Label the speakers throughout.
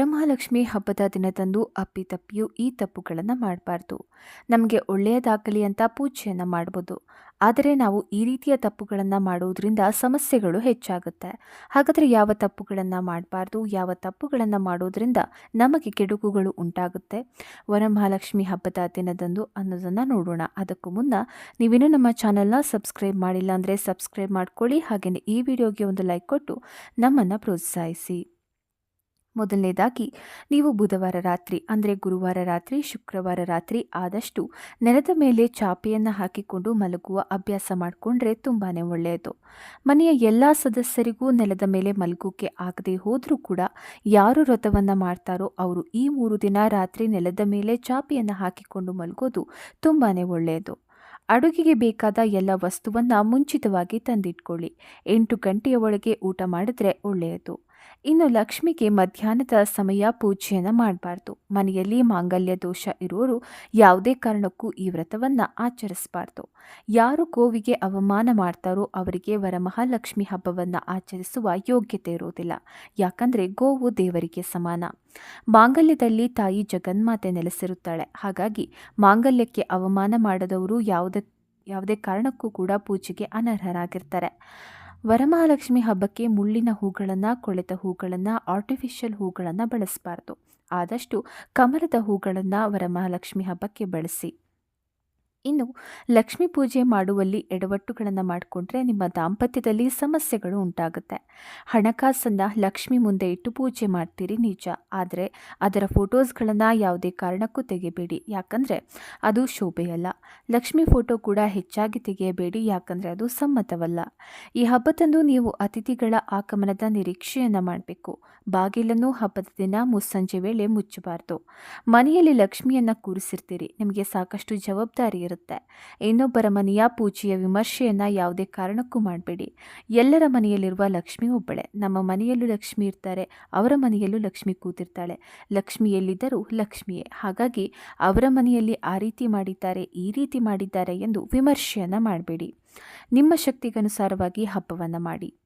Speaker 1: ವರಮಹಾಲಕ್ಷ್ಮಿ ಹಬ್ಬದ ದಿನದಂದು ಅಪ್ಪಿತಪ್ಪಿಯೂ ಈ ತಪ್ಪುಗಳನ್ನು ಮಾಡಬಾರ್ದು. ನಮಗೆ ಒಳ್ಳೆಯದಾಗಲಿ ಅಂತ ಪೂಜೆಯನ್ನು ಮಾಡ್ಬೋದು. ಆದರೆ ನಾವು ಈ ರೀತಿಯ ತಪ್ಪುಗಳನ್ನು ಮಾಡುವುದರಿಂದ ಸಮಸ್ಯೆಗಳು ಹೆಚ್ಚಾಗುತ್ತೆ. ಹಾಗಾದರೆ ಯಾವ ತಪ್ಪುಗಳನ್ನು ಮಾಡಬಾರ್ದು, ಯಾವ ತಪ್ಪುಗಳನ್ನು ಮಾಡೋದರಿಂದ ನಮಗೆ ಕೆಡುಕುಗಳು ಉಂಟಾಗುತ್ತೆ? ವರಮಹಾಲಕ್ಷ್ಮಿ ಹಬ್ಬದ ದಿನದಂದು ಅನ್ನೋದನ್ನು ನೋಡೋಣ. ಅದಕ್ಕೂ ಮುನ್ನ ನೀವೇನು ನಮ್ಮ ಚಾನಲ್ನ ಸಬ್ಸ್ಕ್ರೈಬ್ ಮಾಡಿಲ್ಲ ಅಂದರೆ ಸಬ್ಸ್ಕ್ರೈಬ್ ಮಾಡ್ಕೊಳ್ಳಿ. ಹಾಗೆಯೇ ಈ ವಿಡಿಯೋಗೆ ಒಂದು ಲೈಕ್ ಕೊಟ್ಟು ನಮ್ಮನ್ನು ಪ್ರೋತ್ಸಾಹಿಸಿ. ಮೊದಲನೇದಾಗಿ, ನೀವು ಬುಧವಾರ ರಾತ್ರಿ, ಅಂದರೆ ಗುರುವಾರ ರಾತ್ರಿ, ಶುಕ್ರವಾರ ರಾತ್ರಿ ಆದಷ್ಟು ನೆಲದ ಮೇಲೆ ಚಾಪೆಯನ್ನು ಹಾಕಿಕೊಂಡು ಮಲಗುವ ಅಭ್ಯಾಸ ಮಾಡಿಕೊಂಡ್ರೆ ತುಂಬಾ ಒಳ್ಳೆಯದು. ಮನೆಯ ಎಲ್ಲ ಸದಸ್ಯರಿಗೂ ನೆಲದ ಮೇಲೆ ಮಲಗೋಕೆ ಆಗದೆ ಹೋದರೂ ಕೂಡ ಯಾರು ವ್ರತವನ್ನು ಮಾಡ್ತಾರೋ ಅವರು ಈ ಮೂರು ದಿನ ರಾತ್ರಿ ನೆಲದ ಮೇಲೆ ಚಾಪೆಯನ್ನು ಹಾಕಿಕೊಂಡು ಮಲಗೋದು ತುಂಬಾ ಒಳ್ಳೆಯದು. ಅಡುಗೆಗೆ ಬೇಕಾದ ಎಲ್ಲ ವಸ್ತುವನ್ನು ಮುಂಚಿತವಾಗಿ ತಂದಿಟ್ಕೊಳ್ಳಿ. ಎಂಟು ಗಂಟೆಯ ಒಳಗೆ ಊಟ ಮಾಡಿದ್ರೆ ಒಳ್ಳೆಯದು. ಇನ್ನು ಲಕ್ಷ್ಮಿಗೆ ಮಧ್ಯಾಹ್ನದ ಸಮಯ ಪೂಜೆಯನ್ನು ಮಾಡಬಾರ್ದು. ಮನೆಯಲ್ಲಿ ಮಾಂಗಲ್ಯ ದೋಷ ಇರೋರು ಯಾವುದೇ ಕಾರಣಕ್ಕೂ ಈ ವ್ರತವನ್ನು ಆಚರಿಸಬಾರ್ದು. ಯಾರು ಗೋವಿಗೆ ಅವಮಾನ ಮಾಡ್ತಾರೋ ಅವರಿಗೆ ವರಮಹಾಲಕ್ಷ್ಮಿ ಹಬ್ಬವನ್ನು ಆಚರಿಸುವ ಯೋಗ್ಯತೆ ಇರೋದಿಲ್ಲ. ಯಾಕಂದರೆ ಗೋವು ದೇವರಿಗೆ ಸಮಾನ. ಮಾಂಗಲ್ಯದಲ್ಲಿ ತಾಯಿ ಜಗನ್ಮಾತೆ ನೆಲೆಸಿರುತ್ತಾಳೆ. ಹಾಗಾಗಿ ಮಾಂಗಲ್ಯಕ್ಕೆ ಅವಮಾನ ಮಾಡದವರು ಯಾವುದೇ ಯಾವುದೇ ಕಾರಣಕ್ಕೂ ಕೂಡ ಪೂಜೆಗೆ ಅನರ್ಹರಾಗಿರ್ತಾರೆ. ವರಮಹಾಲಕ್ಷ್ಮಿ ಹಬ್ಬಕ್ಕೆ ಮುಳ್ಳಿನ ಹೂಗಳನ್ನು, ಕೊಳೆತ ಹೂಗಳನ್ನು ಆರ್ಟಿಫಿಷಿಯಲ್ ಹೂಗಳನ್ನು ಬಳಸಬಾರ್ದು. ಆದಷ್ಟು ಕಮಲದ ಹೂಗಳನ್ನು ವರಮಹಾಲಕ್ಷ್ಮಿ ಹಬ್ಬಕ್ಕೆ ಬಳಸಿ. ಇನ್ನು ಲಕ್ಷ್ಮೀ ಪೂಜೆ ಮಾಡುವಲ್ಲಿ ಎಡವಟ್ಟುಗಳನ್ನು ಮಾಡಿಕೊಂಡ್ರೆ ನಿಮ್ಮ ದಾಂಪತ್ಯದಲ್ಲಿ ಸಮಸ್ಯೆಗಳು ಉಂಟಾಗುತ್ತೆ. ಹಣಕಾಸನ್ನು ಲಕ್ಷ್ಮಿ ಮುಂದೆ ಇಟ್ಟು ಪೂಜೆ ಮಾಡ್ತೀರಿ ನಿಜ. ಆದರೆ ಅದರ ಫೋಟೋಸ್ಗಳನ್ನು ಯಾವುದೇ ಕಾರಣಕ್ಕೂ ತೆಗೆಯಬೇಡಿ ಯಾಕಂದರೆ ಅದು ಶೋಭೆಯಲ್ಲ. ಲಕ್ಷ್ಮಿ ಫೋಟೋ ಕೂಡ ಹೆಚ್ಚಾಗಿ ತೆಗೆಯಬೇಡಿ. ಯಾಕಂದರೆ ಅದು ಸಮ್ಮತವಲ್ಲ. ಈ ಹಬ್ಬದಂದು ನೀವು ಅತಿಥಿಗಳ ಆಗಮನದ ನಿರೀಕ್ಷೆಯನ್ನು ಮಾಡಬೇಕು. ಬಾಗಿಲನ್ನು ಹಬ್ಬದ ದಿನ ಮುಸ್ಸಂಜೆ ವೇಳೆ ಮುಚ್ಚಬಾರ್ದು. ಮನೆಯಲ್ಲಿ ಲಕ್ಷ್ಮಿಯನ್ನು ಕೂರಿಸಿರ್ತೀರಿ. ನಿಮಗೆ ಸಾಕಷ್ಟು ಜವಾಬ್ದಾರಿ ಇರುತ್ತೆ. ಇನ್ನೊಬ್ಬರ ಮನೆಯ ಪೂಜೆಯ ವಿಮರ್ಶೆಯನ್ನು ಯಾವುದೇ ಕಾರಣಕ್ಕೂ ಮಾಡಬೇಡಿ. ಎಲ್ಲರ ಮನೆಯಲ್ಲಿರುವ ಲಕ್ಷ್ಮಿ ಒಬ್ಬಳೆ. ನಮ್ಮ ಮನೆಯಲ್ಲೂ ಲಕ್ಷ್ಮಿ ಇರ್ತಾರೆ. ಅವರ ಮನೆಯಲ್ಲೂ ಲಕ್ಷ್ಮಿ ಕೂತಿರ್ತಾಳೆ. ಲಕ್ಷ್ಮಿ ಎಲ್ಲಿದ್ದರೂ ಲಕ್ಷ್ಮಿಯೇ. ಹಾಗಾಗಿ ಅವರ ಮನೆಯಲ್ಲಿ ಆ ರೀತಿ ಮಾಡಿದ್ದಾರೆ, ಈ ರೀತಿ ಮಾಡಿದ್ದಾರೆ ಎಂದು ವಿಮರ್ಶೆಯನ್ನು ಮಾಡಬೇಡಿ. ನಿಮ್ಮ ಶಕ್ತಿಗನುಸಾರವಾಗಿ ಹಬ್ಬವನ್ನು ಮಾಡಿ.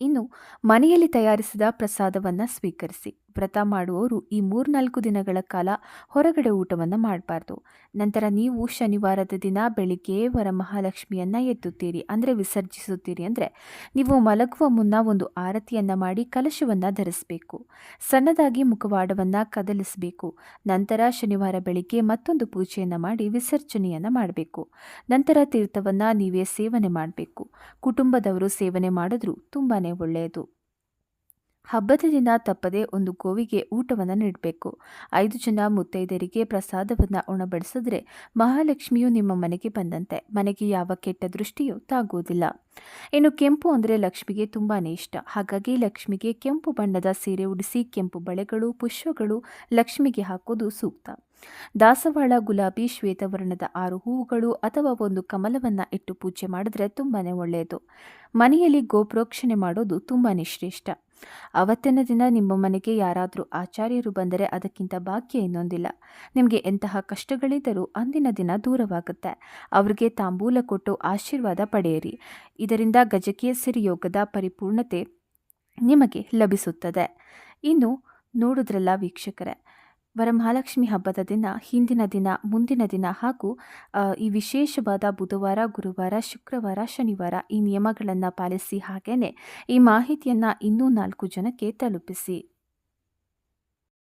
Speaker 1: ಇನ್ನು ಮನೆಯಲ್ಲಿ ತಯಾರಿಸಿದ ಪ್ರಸಾದವನ್ನು ಸ್ವೀಕರಿಸಿ. ವ್ರತ ಮಾಡುವವರು ಈ ಮೂರ್ನಾಲ್ಕು ದಿನಗಳ ಕಾಲ ಹೊರಗಡೆ ಊಟವನ್ನು ಮಾಡಬಾರ್ದು. ನಂತರ ನೀವು ಶನಿವಾರದ ದಿನ ಬೆಳಿಗ್ಗೆ ವರಮಹಾಲಕ್ಷ್ಮಿಯನ್ನು ಎತ್ತುತ್ತೀರಿ. ಅಂದರೆ ವಿಸರ್ಜಿಸುತ್ತೀರಿ ಅಂದರೆ ನೀವು ಮಲಗುವ ಮುನ್ನ ಒಂದು ಆರತಿಯನ್ನು ಮಾಡಿ ಕಲಶವನ್ನು ಧರಿಸಬೇಕು. ಸಣ್ಣದಾಗಿ ಮುಖವಾಡವನ್ನು ಕದಲಿಸಬೇಕು. ನಂತರ ಶನಿವಾರ ಬೆಳಿಗ್ಗೆ ಮತ್ತೊಂದು ಪೂಜೆಯನ್ನು ಮಾಡಿ ವಿಸರ್ಜನೆಯನ್ನು ಮಾಡಬೇಕು. ನಂತರ ತೀರ್ಥವನ್ನು ನೀವೇ ಸೇವನೆ ಮಾಡಬೇಕು. ಕುಟುಂಬದವರು ಸೇವನೆ ಮಾಡಿದ್ರೂ ತುಂಬಾ ಒಳ್ಳೆಯದು. ಹಬ್ಬದ ದಿನ ತಪ್ಪದೆ ಒಂದು ಗೋವಿಗೆ ಊಟವನ್ನು ನೀಡಬೇಕು. ಐದು ಜನ ಮುತ್ತೈದೆಯರಿಗೆ ಪ್ರಸಾದವನ್ನು ಉಣಬಡಿಸಿದ್ರೆ ಮಹಾಲಕ್ಷ್ಮಿಯು ನಿಮ್ಮ ಮನೆಗೆ ಬಂದಂತೆ. ಮನೆಗೆ ಯಾವ ಕೆಟ್ಟ ದೃಷ್ಟಿಯೂ ತಾಗುವುದಿಲ್ಲ. ಇನ್ನು ಕೆಂಪು ಅಂದರೆ ಲಕ್ಷ್ಮಿಗೆ ತುಂಬಾ ಇಷ್ಟ. ಹಾಗಾಗಿ ಲಕ್ಷ್ಮಿಗೆ ಕೆಂಪು ಬಣ್ಣದ ಸೀರೆ ಉಡಿಸಿ, ಕೆಂಪು ಬಳೆಗಳು, ಪುಷ್ಪಗಳು ಲಕ್ಷ್ಮಿಗೆ ಹಾಕೋದು ಸೂಕ್ತ. ದಾಸವಾಳ, ಗುಲಾಬಿ, ಶ್ವೇತವರ್ಣದ ಆರು ಹೂವುಗಳು ಅಥವಾ ಒಂದು ಕಮಲವನ್ನು ಇಟ್ಟು ಪೂಜೆ ಮಾಡಿದ್ರೆ ತುಂಬಾ ಒಳ್ಳೆಯದು. ಮನೆಯಲ್ಲಿ ಗೋಪ್ರೋಕ್ಷಣೆ ಮಾಡೋದು ತುಂಬಾ ಶ್ರೇಷ್ಠ. ಅವತ್ತಿನ ದಿನ ನಿಮ್ಮ ಮನೆಗೆ ಯಾರಾದರೂ ಆಚಾರ್ಯರು ಬಂದರೆ ಅದಕ್ಕಿಂತ ಭಾಗ್ಯ ಇನ್ನೊಂದಿಲ್ಲ. ನಿಮಗೆ ಎಂತಹ ಕಷ್ಟಗಳಿದ್ದರೂ ಅಂದಿನ ದಿನ ದೂರವಾಗುತ್ತೆ. ಅವರಿಗೆ ತಾಂಬೂಲ ಕೊಟ್ಟು ಆಶೀರ್ವಾದ ಪಡೆಯಿರಿ. ಇದರಿಂದ ಗಜಕೀಯ ಯೋಗದ ಪರಿಪೂರ್ಣತೆ ನಿಮಗೆ ಲಭಿಸುತ್ತದೆ. ಇನ್ನು ನೋಡಿದ್ರಲ್ಲ ವೀಕ್ಷಕರೇ ವರಮಹಾಲಕ್ಷ್ಮಿ ಹಬ್ಬದ ದಿನ, ಹಿಂದಿನ ದಿನ, ಮುಂದಿನ ದಿನ ಹಾಗೂ ಈ ವಿಶೇಷವಾದ ಬುಧವಾರ, ಗುರುವಾರ, ಶುಕ್ರವಾರ, ಶನಿವಾರ ಈ ನಿಯಮಗಳನ್ನು ಪಾಲಿಸಿ ಹಾಗೆಯೇ ಈ ಮಾಹಿತಿಯನ್ನು ಇನ್ನೂ ನಾಲ್ಕು ಜನಕ್ಕೆ ತಲುಪಿಸಿ.